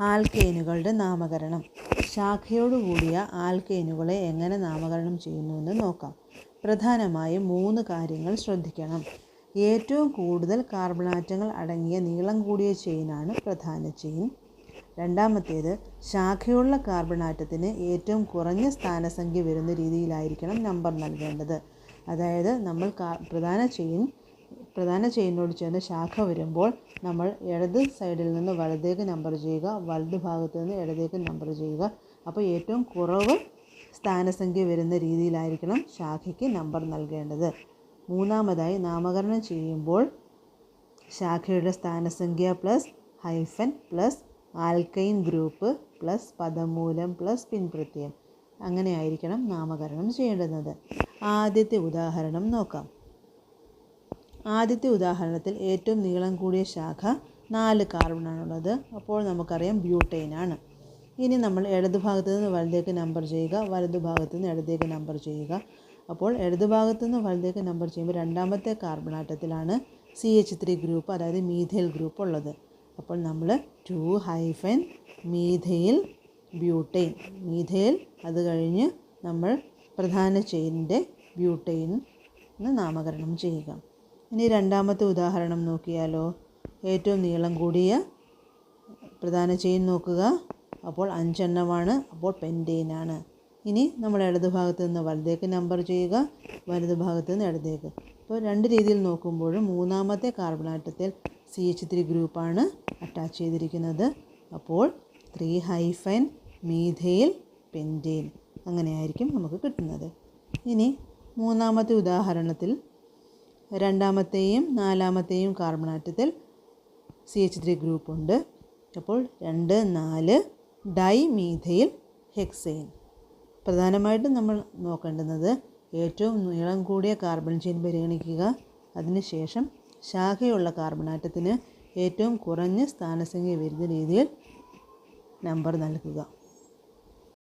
ആൽക്കെയിനുകളുടെ നാമകരണം. ശാഖയോടുകൂടിയ ആൽക്കെയിനുകളെ എങ്ങനെ നാമകരണം ചെയ്യുന്നുവെന്ന് നോക്കാം. പ്രധാനമായും മൂന്ന് കാര്യങ്ങൾ ശ്രദ്ധിക്കണം. ഏറ്റവും കൂടുതൽ കാർബണാറ്റങ്ങൾ അടങ്ങിയ നീളം കൂടിയ ചെയിനാണ് പ്രധാന ചെയിൻ. രണ്ടാമത്തേത് ശാഖയുള്ള കാർബണാറ്റത്തിന് ഏറ്റവും കുറഞ്ഞ സ്ഥാനസംഖ്യ വരുന്ന രീതിയിലായിരിക്കണം നമ്പർ നൽകേണ്ടത്. അതായത് നമ്മൾ പ്രധാന ചെയിൻ പ്രധാന ചെയിനോട് ചേർന്ന് ശാഖ വരുമ്പോൾ നമ്മൾ ഇടത് സൈഡിൽ നിന്ന് വലതേക്ക് നമ്പർ ചെയ്യുക വലത് ഭാഗത്ത് നിന്ന് ഇടതേക്ക് നമ്പർ ചെയ്യുക. അപ്പോൾ ഏറ്റവും കുറവ് സ്ഥാനസംഖ്യ വരുന്ന രീതിയിലായിരിക്കണം ശാഖയ്ക്ക് നമ്പർ നൽകേണ്ടത്. മൂന്നാമതായി നാമകരണം ചെയ്യുമ്പോൾ ശാഖയുടെ സ്ഥാനസംഖ്യ plus hyphen plus alkyne group plus പദമൂലം plus പിൻപ്രത്യം അങ്ങനെയായിരിക്കണം നാമകരണം ചെയ്യേണ്ടുന്നത്. ആദ്യത്തെ ഉദാഹരണം നോക്കാം. ആദ്യത്തെ ഉദാഹരണത്തിൽ ഏറ്റവും നീളം കൂടിയ ശാഖ നാല് കാർബണാണുള്ളത്. അപ്പോൾ നമുക്കറിയാം ബ്യൂട്ടൈനാണ് ഇനി നമ്മൾ ഇടതുഭാഗത്ത് നിന്ന് വലതേക്ക് നമ്പർ ചെയ്യുക. വലതുഭാഗത്ത് നിന്ന് ഇടതേക്ക് നമ്പർ ചെയ്യുക. അപ്പോൾ ഇടതുഭാഗത്ത് നിന്ന് വലതേക്ക് നമ്പർ ചെയ്യുമ്പോൾ രണ്ടാമത്തെ കാർബണാറ്റത്തിലാണ് സി എച്ച് ത്രീ ഗ്രൂപ്പ് അതായത് മീഥൈൽ ഗ്രൂപ്പ് ഉള്ളത്. അപ്പോൾ നമ്മൾ two hyphen methyl butyne. Methyl അത് കഴിഞ്ഞ് നമ്മൾ പ്രധാന ചെയിനിന്റെ ബ്യൂട്ടൈൻ നാമകരണം ചെയ്യുക. ഇനി രണ്ടാമത്തെ ഉദാഹരണം നോക്കിയാലോ. ഏറ്റവും നീളം കൂടിയ പ്രധാന ചെയിൻ നോക്കുക. അപ്പോൾ അഞ്ചെണ്ണമാണ്. അപ്പോൾ പെന്റെയിനാണ് ഇനി നമ്മൾ ഇടത് ഭാഗത്ത് നിന്ന് വലതേക്ക് നമ്പർ ചെയ്യുക. വലത് ഭാഗത്ത് നിന്ന് ഇടതേക്ക്. അപ്പോൾ രണ്ട് രീതിയിൽ നോക്കുമ്പോഴും മൂന്നാമത്തെ കാർബൺ ആറ്റത്തിൽ സി എച്ച് ത്രീ ഗ്രൂപ്പാണ് അറ്റാച്ച് ചെയ്തിരിക്കുന്നത്. അപ്പോൾ ത്രീ ഹൈഫൻ മീഥയിൽ പെന്റെയിൻ അങ്ങനെയായിരിക്കും നമുക്ക് കിട്ടുന്നത്. ഇനി മൂന്നാമത്തെ ഉദാഹരണത്തിൽ രണ്ടാമത്തെയും നാലാമത്തെയും കാർബണാറ്റത്തിൽ സി എച്ച് ത്രീ ഗ്രൂപ്പ് ഉണ്ട്. അപ്പോൾ രണ്ട് നാല് ഡൈ മീഥയിൽ ഹെക്സൈൻ. പ്രധാനമായിട്ടും നമ്മൾ നോക്കേണ്ടുന്നത് ഏറ്റവും നീളം കൂടിയ കാർബൺ ചെയിൻ പരിഗണിക്കുക. അതിനുശേഷം ശാഖയുള്ള കാർബണാറ്റത്തിന് ഏറ്റവും കുറഞ്ഞ സ്ഥാനസംഖ്യ വരുന്ന രീതിയിൽ നമ്പർ നൽകുക.